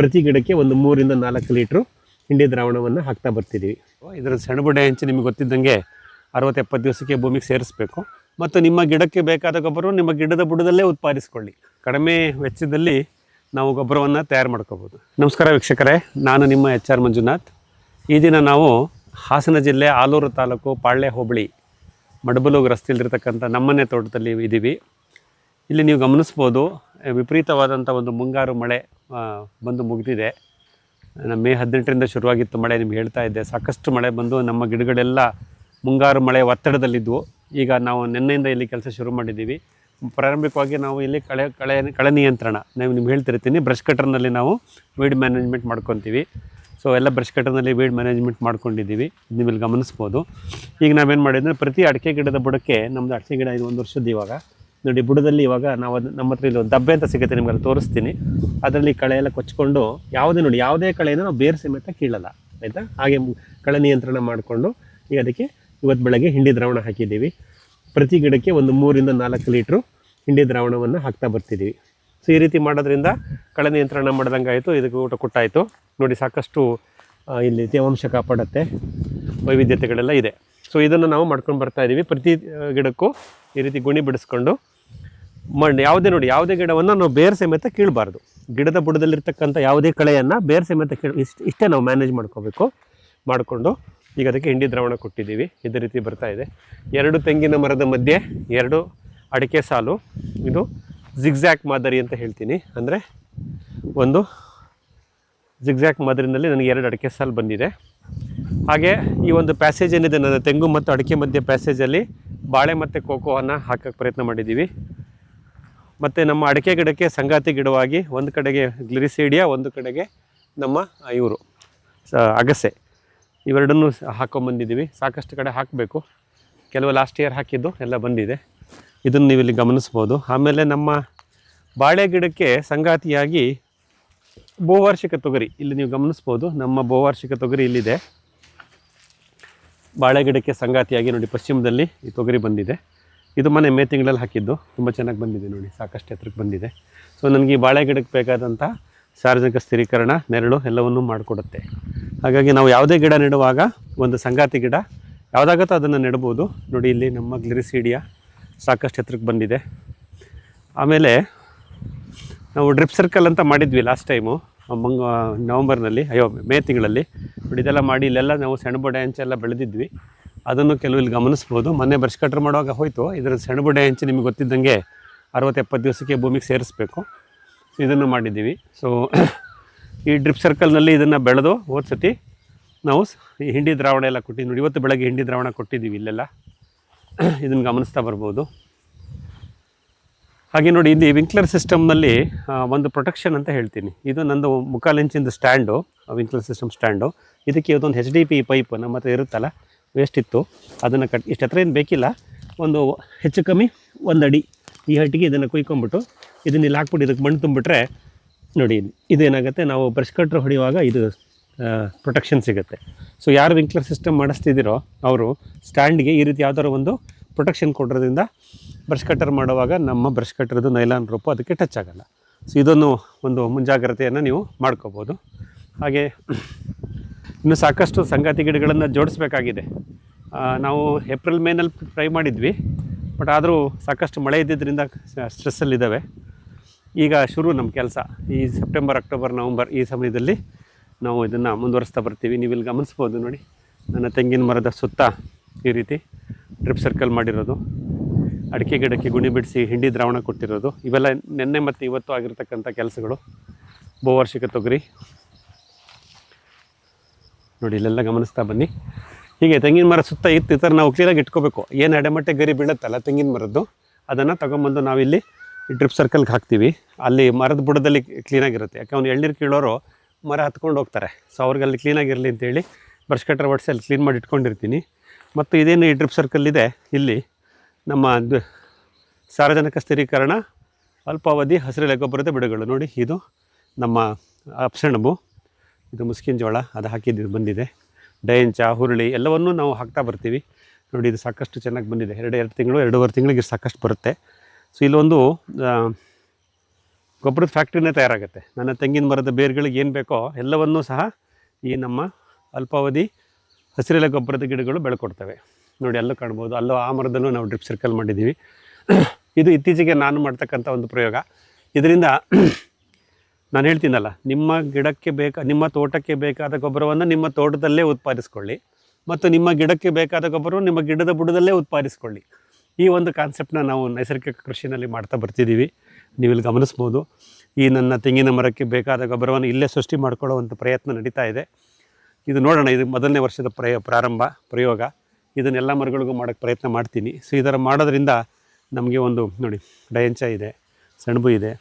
ಪ್ರತಿ ಗಿಡಕ್ಕೆ ಒಂದು ಮೂರಿಂದ ನಾಲ್ಕು ಲೀಟ್ರು ಹಿಂಡಿ ದ್ರಾವಣವನ್ನು ಹಾಕ್ತಾ ಬರ್ತಿದ್ದೀವಿ. ಇದರ ಸೆಣಬುಡೆ ಹೆಂಚು ನಿಮಗೆ ಗೊತ್ತಿದ್ದಂಗೆ ಅರವತ್ತು ಎಪ್ಪತ್ತು ದಿವಸಕ್ಕೆ ಭೂಮಿಗೆ ಸೇರಿಸಬೇಕು. ಮತ್ತು ನಿಮ್ಮ ಗಿಡಕ್ಕೆ ಬೇಕಾದ ಗೊಬ್ಬರವು ನಿಮ್ಮ ಗಿಡದ ಬುಡದಲ್ಲೇ ಉತ್ಪಾದಿಸ್ಕೊಳ್ಳಿ. ಕಡಿಮೆ ವೆಚ್ಚದಲ್ಲಿ ನಾವು ಗೊಬ್ಬರವನ್ನು ತಯಾರು ಮಾಡ್ಕೋಬೋದು. ನಮಸ್ಕಾರ ವೀಕ್ಷಕರೇ, ನಾನು ನಿಮ್ಮ ಎಚ್ ಆರ್ ಮಂಜುನಾಥ್. ಈ ದಿನ ನಾವು ಹಾಸನ ಜಿಲ್ಲೆ ಆಲೂರು ತಾಲೂಕು ಪಾಳ್ಯ ಹೋಬಳಿ ಮಡಬಲೂರು ರಸ್ತೆಯಲ್ಲಿರ್ತಕ್ಕಂಥ ನಮ್ಮನೆ ತೋಟದಲ್ಲಿ ಇದ್ದೀವಿ ಇಲ್ಲಿ ನೀವು ಗಮನಿಸ್ಬೋದು ವಿಪರೀತವಾದಂಥ ಒಂದು ಮುಂಗಾರು ಮಳೆ ಬಂದು ಮುಗಿದಿದೆ. ನಮ್ಮ ಮೇ ಹದಿನೆಂಟರಿಂದ ಶುರುವಾಗಿತ್ತು ಮಳೆ, ನಿಮ್ಗೆ ಹೇಳ್ತಾ ಇದ್ದೆ. ಸಾಕಷ್ಟು ಮಳೆ ಬಂದು ನಮ್ಮ ಗಿಡಗಳೆಲ್ಲ ಮುಂಗಾರು ಮಳೆ ಒತ್ತಡದಲ್ಲಿದ್ದವು ಈಗ ನಾವು ನಿನ್ನೆಯಿಂದ ಇಲ್ಲಿ ಕೆಲಸ ಶುರು ಮಾಡಿದ್ದೀವಿ. ಪ್ರಾರಂಭಿಕವಾಗಿ ನಾವು ಇಲ್ಲಿ ಕಳೆ ಕಳೆ ಕಳೆ ನಿಯಂತ್ರಣ. ನೀವು ನಿಮ್ಗೆ ಹೇಳ್ತಿರ್ತೀನಿ ಬ್ರಷ್ ಕಟರ್ನಲ್ಲಿ ನಾವು ವೀಡ್ ಮ್ಯಾನೇಜ್ಮೆಂಟ್ ಮಾಡ್ಕೊತೀವಿ. ಸೊ ಎಲ್ಲ ಬ್ರಷ್ ಕಟರ್ನಲ್ಲಿ ವೀಡ್ ಮ್ಯಾನೇಜ್ಮೆಂಟ್ ಮಾಡ್ಕೊಂಡಿದ್ದೀವಿ. ನೀವು ಇಲ್ಲಿ ಗಮನಿಸ್ಬೋದು. ಈಗ ನಾವೇನು ಮಾಡಿದ್ರೆ ಪ್ರತಿ ಅಡಿಕೆ ಗಿಡದ ಬುಡಕ್ಕೆ ನಮ್ಮದು ಅಡಿಕೆ ಗಿಡ ಇದು ಒಂದು ವರ್ಷದ ಇವಾಗ. ನೋಡಿ, ಬುಡದಲ್ಲಿ ಇವಾಗ ನಾವು ಅದು ನಮ್ಮ ಹತ್ರ ಇಲ್ಲಿ ದಬ್ಬೆ ಅಂತ ಸಿಗುತ್ತೆ ನಿಮ್ಗೆ ಅಲ್ಲಿ ತೋರಿಸ್ತೀನಿ. ಅದರಲ್ಲಿ ಕಳೆ ಎಲ್ಲ ಕೊಚ್ಕೊಂಡು ಯಾವುದೇ ನೋಡಿ, ಯಾವುದೇ ಕಳೆಯನ್ನು ನಾವು ಬೇರೆ ಸಮೇತ ಕೀಳಲ್ಲ, ಆಯಿತಾ? ಹಾಗೆ ಕಳೆ ನಿಯಂತ್ರಣ ಮಾಡಿಕೊಂಡು ಈಗ ಅದಕ್ಕೆ ಇವತ್ತು ಬೆಳಗ್ಗೆ ಹಿಂಡಿ ದ್ರಾವಣ ಹಾಕಿದ್ದೀವಿ. ಪ್ರತಿ ಗಿಡಕ್ಕೆ ಒಂದು ಮೂರಿಂದ ನಾಲ್ಕು ಲೀಟ್ರು ಹಿಂಡಿ ದ್ರಾವಣವನ್ನು ಹಾಕ್ತಾ ಬರ್ತಿದ್ದೀವಿ. ಸೊ, ಈ ರೀತಿ ಮಾಡೋದ್ರಿಂದ ಕಳೆ ನಿಯಂತ್ರಣ ಮಾಡ್ದಂಗೆ ಆಯಿತು ಇದಕ್ಕೆ ಊಟ ಕೊಟ್ಟಾಯಿತು. ನೋಡಿ, ಸಾಕಷ್ಟು ಇಲ್ಲಿ ತೇವಾಂಶ ಕಾಪಾಡುತ್ತೆ, ವೈವಿಧ್ಯತೆಗಳೆಲ್ಲ ಇದೆ. ಸೊ, ಇದನ್ನು ನಾವು ಮಾಡ್ಕೊಂಡು ಬರ್ತಾ ಇದ್ದೀವಿ ಪ್ರತಿ ಗಿಡಕ್ಕೂ ಈ ರೀತಿ ಗುಣಿ ಬಿಡಿಸ್ಕೊಂಡು ಮಣ್ಣು, ಯಾವುದೇ ನೋಡಿ, ಯಾವುದೇ ಗಿಡವನ್ನು ನಾವು ಬೇರೆ ಸಮೇತ ಕೀಳಬಾರ್ದು. ಗಿಡದ ಬುಡದಲ್ಲಿರ್ತಕ್ಕಂಥ ಯಾವುದೇ ಕಳೆಯನ್ನು ಬೇರೆ ಸಮೇತ ಕೀಳು, ಇಷ್ಟು, ಇಷ್ಟೇ ನಾವು ಮ್ಯಾನೇಜ್ ಮಾಡ್ಕೋಬೇಕು, ಮಾಡಿಕೊಂಡು ಈಗ ಅದಕ್ಕೆ ಹಿಂಡಿ ದ್ರಾವಣ ಕೊಟ್ಟಿದ್ದೀವಿ. ಇದೇ ರೀತಿ ಬರ್ತಾ ಇದೆ. ಎರಡು ತೆಂಗಿನ ಮರದ ಮಧ್ಯೆ ಎರಡು ಅಡಿಕೆ ಸಾಲು. ಇದು ಜಿಗ್ಜ್ಯಾಕ್ ಮಾದರಿ ಅಂತ ಹೇಳ್ತೀನಿ. ಅಂದರೆ ಒಂದು ಜಿಗ್ಜ್ಯಾಕ್ ಮಾದರಿನಲ್ಲಿ ನನಗೆ ಎರಡು ಅಡಿಕೆ ಸಾಲು ಬಂದಿದೆ. ಹಾಗೆ ಈ ಒಂದು ಪ್ಯಾಸೇಜ್ ಏನಿದೆ, ನನ್ನ ತೆಂಗು ಮತ್ತು ಅಡಿಕೆ ಮಧ್ಯೆ ಪ್ಯಾಸೇಜಲ್ಲಿ ಬಾಳೆ ಮತ್ತು ಕೋಕೋವನ್ನು ಹಾಕೋಕ್ಕೆ ಪ್ರಯತ್ನ ಮಾಡಿದ್ದೀವಿ. ಮತ್ತು ನಮ್ಮ ಅಡಿಕೆ ಗಿಡಕ್ಕೆ ಸಂಗಾತಿ ಗಿಡವಾಗಿ ಒಂದು ಕಡೆಗೆ ಗ್ಲಿರಿಸೀಡಿಯಾ, ಒಂದು ಕಡೆಗೆ ನಮ್ಮ ಇವರು ಸ, ಅಗಸೆ. ಇವೆರಡನ್ನೂ ಹಾಕ್ಕೊಂಬಂದಿದ್ದೀವಿ ಸಾಕಷ್ಟು ಕಡೆ ಹಾಕಬೇಕು. ಕೆಲವು ಲಾಸ್ಟ್ ಇಯರ್ ಹಾಕಿದ್ದು ಎಲ್ಲ ಬಂದಿದೆ. ಇದನ್ನು ನೀವು ಇಲ್ಲಿ ಗಮನಿಸ್ಬೋದು ಆಮೇಲೆ ನಮ್ಮ ಬಾಳೆ ಗಿಡಕ್ಕೆ ಸಂಗಾತಿಯಾಗಿ ಬಹುವಾರ್ಷಿಕ ತೊಗರಿ ಇಲ್ಲಿ ನೀವು ಗಮನಿಸ್ಬೋದು ನಮ್ಮ ಬಹುವಾರ್ಷಿಕ ತೊಗರಿ ಇಲ್ಲಿದೆ. ಬಾಳೆ ಗಿಡಕ್ಕೆ ಸಂಗಾತಿಯಾಗಿ ನೋಡಿ ಪಶ್ಚಿಮದಲ್ಲಿ ಈ ತೊಗರಿ ಬಂದಿದೆ. ಇದು ಮನೆ ಮೇ ತಿಂಗಳಲ್ಲಿ ಹಾಕಿದ್ದು. ತುಂಬ ಚೆನ್ನಾಗಿ ಬಂದಿದೆ ನೋಡಿ, ಸಾಕಷ್ಟು ಎತ್ತರಕ್ಕೆ ಬಂದಿದೆ. ಸೊ ನನಗೆ ಈ ಬಾಳೆ ಗಿಡಕ್ಕೆ ಬೇಕಾದಂಥ ಸಾರ್ವಜನಿಕ ಸ್ಥಿರೀಕರಣ, ನೆರಳು ಎಲ್ಲವನ್ನೂ ಮಾಡಿಕೊಡುತ್ತೆ. ಹಾಗಾಗಿ ನಾವು ಯಾವುದೇ ಗಿಡ ನೆಡುವಾಗ, ಒಂದು ಸಂಗಾತಿ ಗಿಡ, ಯಾವುದಾಗತ್ತೋ ಅದನ್ನು ನೆಡ್ಬೋದು ನೋಡಿ, ಇಲ್ಲಿ ನಮ್ಮ ಗ್ಲಿರಿಸೀಡಿಯ ಸಾಕಷ್ಟು ಎತ್ತರಕ್ಕೆ ಬಂದಿದೆ. ಆಮೇಲೆ ನಾವು ಡ್ರಿಪ್ ಸರ್ಕಲ್ ಅಂತ ಮಾಡಿದ್ವಿ ಲಾಸ್ಟ್ ಟೈಮು. ಮಂಗ, ನವಂಬರ್ನಲ್ಲಿ, ಅಯ್ಯೋ, ಮೇ ತಿಂಗಳಲ್ಲಿ. ಇದೆಲ್ಲ ಮಾಡಿ, ಇಲ್ಲೆಲ್ಲ ನಾವು ಸೆಣಬುಡೆ ಹಂಚೆಲ್ಲ ಬೆಳೆದಿದ್ವಿ. ಅದನ್ನು ಕೆಲವು ಇಲ್ಲಿ ಗಮನಿಸ್ಬೋದು. ಮೊನ್ನೆ ಬ್ರಷ್ ಕಟ್ರ್ ಮಾಡುವಾಗ ಹೋಯಿತು. ಇದರ ಸೆಣಬುಡೆ ಹೆಂಚು ನಿಮಗೆ ಗೊತ್ತಿದ್ದಂಗೆ ಅರವತ್ತು ಎಪ್ಪತ್ತು ದಿವಸಕ್ಕೆ ಭೂಮಿಗೆ ಸೇರಿಸ್ಬೇಕು. ಇದನ್ನು ಮಾಡಿದ್ದೀವಿ. ಸೊ ಈ ಡ್ರಿಪ್ ಸರ್ಕಲ್ನಲ್ಲಿ ಇದನ್ನು ಬೆಳೆದು ಸತಿ ನಾವು ಈ ಹಿಂಡಿ ದ್ರಾವಣ ಎಲ್ಲ ಕೊಟ್ಟಿದ್ದು ನೋಡಿ, ಇವತ್ತು ಬೆಳಗ್ಗೆ ಹಿಂಡಿ ದ್ರಾವಣ ಕೊಟ್ಟಿದ್ದೀವಿ ಇಲ್ಲೆಲ್ಲ. ಇದನ್ನು ಗಮನಿಸ್ತಾ ಬರ್ಬೋದು. ಹಾಗೆ ನೋಡಿ, ಇಲ್ಲಿ ವಿಂಕ್ಲರ್ ಸಿಸ್ಟಮ್ನಲ್ಲಿ ಒಂದು ಪ್ರೊಟೆಕ್ಷನ್ ಅಂತ ಹೇಳ್ತೀನಿ. ಇದು ನಂದು ಮುಖಾಲೆಂಚಿಂದು ಸ್ಟ್ಯಾಂಡು ವಿಂಕ್ಲರ್ ಸಿಸ್ಟಮ್ ಸ್ಟ್ಯಾಂಡು ಇದಕ್ಕೆ ಇದೊಂದು ಹೆಚ್ ಡಿ ಪಿ ಪೈಪ್ ನಮ್ಮ ಹತ್ರ ಇರುತ್ತಲ್ಲ ವೇಸ್ಟ್ ಇತ್ತು. ಅದನ್ನು ಕಟ್, ಇಷ್ಟು ಹತ್ರ ಏನು ಬೇಕಿಲ್ಲ, ಒಂದು ಹೆಚ್ಚು ಕಮ್ಮಿ ಒಂದು ಅಡಿ ಈ ಹಟ್ಟಿಗೆ ಇದನ್ನು ಕುಯ್ಕೊಂಬಿಟ್ಟು ಇದನ್ನ ಇಲ್ಲಿ ಹಾಕ್ಬಿಟ್ಟು ಇದಕ್ಕೆ ಮಣ್ಣು ತುಂಬಿಟ್ರೆ, ನೋಡಿ, ಇದೇನಾಗುತ್ತೆ, ನಾವು ಬ್ರಷ್ ಕಟ್ರ್ ಹೊಡೆಯುವಾಗ ಇದು ಪ್ರೊಟೆಕ್ಷನ್ ಸಿಗುತ್ತೆ. ಸೊ ಯಾರು ವಿಂಕ್ಲರ್ ಸಿಸ್ಟಮ್ ಮಾಡಿಸ್ತಿದ್ದೀರೋ, ಅವರು ಸ್ಟ್ಯಾಂಡ್ಗೆ ಈ ರೀತಿ ಯಾವ್ದಾದ್ರು ಒಂದು ಪ್ರೊಟೆಕ್ಷನ್ ಕೊಡೋದ್ರಿಂದ ಬ್ರಷ್ ಕಟ್ಟರ್ ಮಾಡುವಾಗ ನಮ್ಮ ಬ್ರಷ್ ಕಟ್ಟರ್ದು ನೈಲಾನ್ ರೂಪ ಅದಕ್ಕೆ ಟಚ್ ಆಗೋಲ್ಲ. ಸೊ ಇದನ್ನು ಒಂದು ಮುಂಜಾಗ್ರತೆಯನ್ನು ನೀವು ಮಾಡ್ಕೋಬೋದು. ಹಾಗೆ ಇನ್ನು ಸಾಕಷ್ಟು ಸಂಗಾತಿ ಗಿಡಗಳನ್ನು ಜೋಡಿಸ್ಬೇಕಾಗಿದೆ. ನಾವು ಏಪ್ರಿಲ್ ಮೇನಲ್ಲಿ ಟ್ರೈ ಮಾಡಿದ್ವಿ. ಬಟ್ ಆದರೂ ಸಾಕಷ್ಟು ಮಳೆ ಇದ್ದಿದ್ದರಿಂದ ಸ್ಟ್ರೆಸ್ಸಲ್ಲಿದ್ದಾವೆ ಈಗ ಶುರು ನಮ್ಮ ಕೆಲಸ. ಈ ಸೆಪ್ಟೆಂಬರ್ ಅಕ್ಟೋಬರ್ ನವಂಬರ್ ಈ ಸಮಯದಲ್ಲಿ ನಾವು ಇದನ್ನು ಮುಂದುವರಿಸ್ತಾ ಬರ್ತೀವಿ. ನೀವು ಇಲ್ಲಿ ಗಮನಿಸ್ಬೋದು ನೋಡಿ. ನನ್ನ ತೆಂಗಿನ ಮರದ ಸುತ್ತ ಈ ರೀತಿ. ಡ್ರಿಪ್ ಸರ್ಕಲ್ ಮಾಡಿರೋದು. ಅಡಿಕೆ ಗಿಡಕ್ಕೆ ಗುಣಿ ಬಿಡಿಸಿ ಹಿಂಡಿ ದ್ರಾವಣ ಕೊಟ್ಟಿರೋದು. ಇವೆಲ್ಲ ನಿನ್ನೆ ಮತ್ತು ಇವತ್ತು ಆಗಿರ್ತಕ್ಕಂಥ ಕೆಲಸಗಳು. ಬಹುವಾರ್ಷಿಕ ತೊಗರಿ. ನೋಡಿ, ಇಲ್ಲೆಲ್ಲ ಗಮನಿಸ್ತಾ ಬನ್ನಿ. ಹೀಗೆ ತೆಂಗಿನ ಮರ ಸುತ್ತ ಇತ್ತು, ಈ ಥರ ನಾವು ಕ್ಲೀನಾಗಿ ಇಟ್ಕೋಬೇಕು. ಏನು ಎಡಮಟ್ಟೆ ಗರಿ ಬೀಳುತ್ತಲ್ಲ ತೆಂಗಿನ ಮರದ್ದು, ಅದನ್ನು ತೊಗೊಂಬಂದು ನಾವಿಲ್ಲಿ ಡ್ರಿಪ್ ಸರ್ಕಲ್ಗೆ ಹಾಕ್ತೀವಿ. ಅಲ್ಲಿ ಮರದ ಬುಡದಲ್ಲಿ ಕ್ಲೀನಾಗಿರುತ್ತೆ ಯಾಕೆ ಅವ್ನು ಎಳ್ನೀರು ಕೀಳೋರು ಮರ ಹತ್ಕೊಂಡು ಹೋಗ್ತಾರೆ. ಸೊ ಅವ್ರಿಗೆ ಅಲ್ಲಿ ಕ್ಲೀನಾಗಿರಲಿ ಅಂತೇಳಿ ಬ್ರಷ್ ಕಟ್ಟರ್ ಒಡಿಸಿ ಅಲ್ಲಿ ಕ್ಲೀನ್ ಮಾಡಿ ಇಟ್ಕೊಂಡಿರ್ತೀನಿ. ಮತ್ತು ಇದೇನು ಈ ಡ್ರಿಪ್ ಸರ್ಕಲ್ ಇದೆ, ಇಲ್ಲಿ ನಮ್ಮ ಸಾರಜನಕ ಸ್ಥಿರೀಕರಣ, ಅಲ್ಪಾವಧಿ ಹಸಿರೆಲೆ ಗೊಬ್ಬರದ ಬಿಡುಗಳು ನೋಡಿ, ಇದು ನಮ್ಮ ಅಪ್ಸೆಣಬು, ಇದು ಮುಸ್ಕಿನ ಜೋಳ, ಅದು ಹಾಕಿದ್ದು ಬಂದಿದೆ. ಡಯಂಚ ಹುರುಳಿ, ಎಲ್ಲವನ್ನೂ ನಾವು ಹಾಕ್ತಾ ಬರ್ತೀವಿ. ನೋಡಿ, ಇದು ಸಾಕಷ್ಟು ಚೆನ್ನಾಗಿ ಬಂದಿದೆ. ಎರಡು ಎರಡು ತಿಂಗಳು, ಎರಡೂವರೆ ತಿಂಗಳಿಗೆ ಸಾಕಷ್ಟು ಬರುತ್ತೆ. ಸೊ, ಇಲ್ಲೊಂದು ಗೊಬ್ಬರದ ಫ್ಯಾಕ್ಟ್ರಿನೇ ತಯಾರಾಗುತ್ತೆ. ನನ್ನ ತೆಂಗಿನ ಮರದ ಬೇರುಗಳಿಗೆ ಏನು ಬೇಕೋ ಎಲ್ಲವನ್ನೂ ಸಹ ಈ ನಮ್ಮ ಅಲ್ಪಾವಧಿ ಹಸಿರೆಲೆ ಗೊಬ್ಬರದ ಗಿಡಗಳು ಬೆಳ್ಕೊಡ್ತವೆ. ನೋಡಿ, ಅಲ್ಲೂ ಕಾಣ್ಬೋದು. ಅಲ್ಲೂ ಆ ಮರದಲ್ಲೂ ನಾವು ಡ್ರಿಪ್ ಸರ್ಕಲ್ ಮಾಡಿದ್ದೀವಿ. ಇದು ಇತ್ತೀಚೆಗೆ ನಾನು ಮಾಡ್ತಕ್ಕಂಥ ಒಂದು ಪ್ರಯೋಗ. ಇದರಿಂದ ನಾನು ಹೇಳ್ತೀನಲ್ಲ, ನಿಮ್ಮ ಗಿಡಕ್ಕೆ ಬೇಕಾ, ನಿಮ್ಮ ತೋಟಕ್ಕೆ ಬೇಕಾದ ಗೊಬ್ಬರವನ್ನು ನಿಮ್ಮ ತೋಟದಲ್ಲೇ ಉತ್ಪಾದಿಸ್ಕೊಳ್ಳಿ ಮತ್ತು ನಿಮ್ಮ ಗಿಡಕ್ಕೆ ಬೇಕಾದ ಗೊಬ್ಬರವನ್ನು ನಿಮ್ಮ ಗಿಡದ ಬುಡದಲ್ಲೇ ಉತ್ಪಾದಿಸ್ಕೊಳ್ಳಿ. ಈ ಒಂದು ಕಾನ್ಸೆಪ್ಟನ್ನ ನಾವು ನೈಸರ್ಗಿಕ ಕೃಷಿನಲ್ಲಿ ಮಾಡ್ತಾ ಬರ್ತಿದ್ದೀವಿ. ನೀವು ಇಲ್ಲಿ ಗಮನಿಸ್ಬೋದು. ಈ ನನ್ನ ತೆಂಗಿನ ಮರಕ್ಕೆ ಬೇಕಾದ ಗೊಬ್ಬರವನ್ನು ಇಲ್ಲೇ ಸೃಷ್ಟಿ ಮಾಡ್ಕೊಳ್ಳುವಂಥ ಪ್ರಯತ್ನ ನಡೀತಾ ಇದೆ. ಇದು ನೋಡೋಣ, ಇದು ಮೊದಲನೇ ವರ್ಷದ ಪ್ರಯ, ಪ್ರಾರಂಭ, ಪ್ರಯೋಗ. ಇದನ್ನೆಲ್ಲ ಮರಗಳಿಗೂ ಮಾಡೋಕ್ಕೆ ಪ್ರಯತ್ನ ಮಾಡ್ತೀನಿ. ಸೊ ಈ ಥರ ಮಾಡೋದ್ರಿಂದ ನಮಗೆ ಒಂದು, ನೋಡಿ, ಡಯಂಚ ಇದೆ, ಸೆಣಬು ಇದೆ,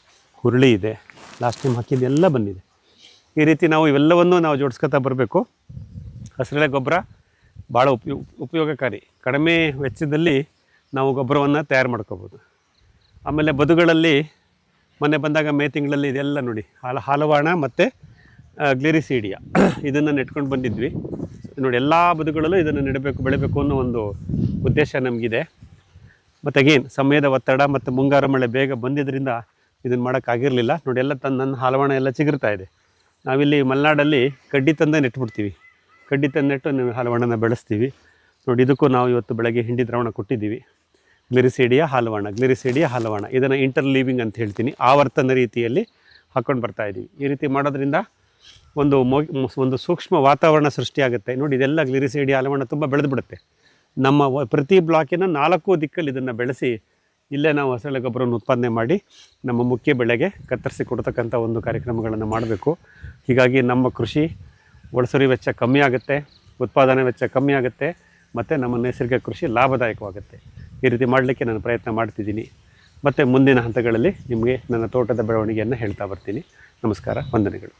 ಹುರುಳಿ ಇದೆ, ಲಾಸ್ಟ್ ಟೈಮ್ ಹಾಕಿದ್ದೆಲ್ಲ ಬಂದಿದೆ. ಈ ರೀತಿ ನಾವು ಇವೆಲ್ಲವನ್ನೂ ನಾವು ಜೋಡಿಸ್ಕೊತಾ ಬರಬೇಕು. ಹಸಿರೆಲೆ ಗೊಬ್ಬರ ಭಾಳ ಉಪಯೋ, ಉಪಯೋಗಕಾರಿ. ಕಡಿಮೆ ವೆಚ್ಚದಲ್ಲಿ ನಾವು ಗೊಬ್ಬರವನ್ನು ತಯಾರು ಮಾಡ್ಕೋಬೋದು. ಆಮೇಲೆ ಬದುಗಳಲ್ಲಿ, ಮೊನ್ನೆ ಬಂದಾಗ ಮೇ ತಿಂಗಳಲ್ಲಿ ಇದೆಲ್ಲ ನೋಡಿ, ಹಾಲು, ಹಾಲವಾಣ ಮತ್ತು ಗ್ಲಿರಿಸೀಡಿಯಾ ಇದನ್ನು ನೆಟ್ಕೊಂಡು ಬಂದಿದ್ವಿ. ನೋಡಿ, ಎಲ್ಲ ಬದುಗಳಲ್ಲೂ ಇದನ್ನು ನೆಡಬೇಕು, ಬೆಳಿಬೇಕು ಅನ್ನೋ ಒಂದು ಉದ್ದೇಶ ನಮಗಿದೆ. ಮತ್ತು ಅಗೇನ್ ಸಮಯದ ಒತ್ತಡ ಮತ್ತು ಮುಂಗಾರು ಮಳೆ ಬೇಗ ಬಂದಿದ್ದರಿಂದ ಇದನ್ನು ಮಾಡೋಕ್ಕಾಗಿರಲಿಲ್ಲ ನೋಡಿ, ಎಲ್ಲ ತನ್ನ ನನ್ನ ಹಾಲವಾಣ ಎಲ್ಲ ಚಿಗುರ್ತಾ ಇದೆ. ನಾವಿಲ್ಲಿ ಮಲೆನಾಡಲ್ಲಿ ಕಡ್ಡಿ ತಂದೆ ನೆಟ್ಬಿಡ್ತೀವಿ. ಕಡ್ಡಿ ತಂದು ನೆಟ್ಟು ನಾವು ಹಾಲವಾಣನ ಬೆಳೆಸ್ತೀವಿ. ನೋಡಿ, ಇದಕ್ಕೂ ನಾವು ಇವತ್ತು ಬೆಳಗ್ಗೆ ಹಿಂಡಿ ದ್ರಾವಣ ಕೊಟ್ಟಿದ್ದೀವಿ. ಗ್ಲಿರಿಸೀಡಿಯ ಹಾಲವಾಣ ಗ್ಲಿರಿಸೇಡಿಯಾ ಹಾಲವಾಣ. ಇದನ್ನು ಇಂಟರ್ ಲೀವಿಂಗ್ ಅಂತ ಹೇಳ್ತೀನಿ. ಆವರ್ತನ ರೀತಿಯಲ್ಲಿ ಹಾಕ್ಕೊಂಡು ಬರ್ತಾಯಿದ್ದೀವಿ ಈ ರೀತಿ ಮಾಡೋದ್ರಿಂದ ಒಂದು ಒಂದು ಸೂಕ್ಷ್ಮ ವಾತಾವರಣ ಸೃಷ್ಟಿಯಾಗುತ್ತೆ. ನೋಡಿ, ಇದೆಲ್ಲ ಗ್ಲಿರಿಸೇಡಿ ಆಲಮಣ್ಣ ತುಂಬ ಬೆಳೆದು ಬಿಡುತ್ತೆ ನಮ್ಮ ಪ್ರತಿ ಬ್ಲಾಕಿನ ನಾಲ್ಕು ದಿಕ್ಕಲ್ಲಿ ಇದನ್ನು ಬೆಳೆಸಿ, ಇಲ್ಲೇ ನಾವು ಹಸಳೆ ಗೊಬ್ಬರವನ್ನು ಉತ್ಪಾದನೆ ಮಾಡಿ, ನಮ್ಮ ಮುಖ್ಯ ಬೆಳೆಗೆ ಕತ್ತರಿಸಿ ಕೊಡ್ತಕ್ಕಂಥ ಒಂದು ಕಾರ್ಯಕ್ರಮಗಳನ್ನು ಮಾಡಬೇಕು. ಹೀಗಾಗಿ ನಮ್ಮ ಕೃಷಿ ಒಳಸರಿ ವೆಚ್ಚ ಕಮ್ಮಿ ಆಗುತ್ತೆ, ಉತ್ಪಾದನೆ ವೆಚ್ಚ ಕಮ್ಮಿ ಆಗುತ್ತೆ, ಮತ್ತು ನಮ್ಮ ನೈಸರ್ಗಿಕ ಕೃಷಿ ಲಾಭದಾಯಕವಾಗುತ್ತೆ. ಈ ರೀತಿ ಮಾಡಲಿಕ್ಕೆ ನಾನು ಪ್ರಯತ್ನ ಮಾಡ್ತಿದ್ದೀನಿ. ಮತ್ತು ಮುಂದಿನ ಹಂತಗಳಲ್ಲಿ ನಿಮಗೆ ನನ್ನ ತೋಟದ ಬೆಳವಣಿಗೆಯನ್ನು ಹೇಳ್ತಾ ಬರ್ತೀನಿ. ನಮಸ್ಕಾರ, ವಂದನೆಗಳು.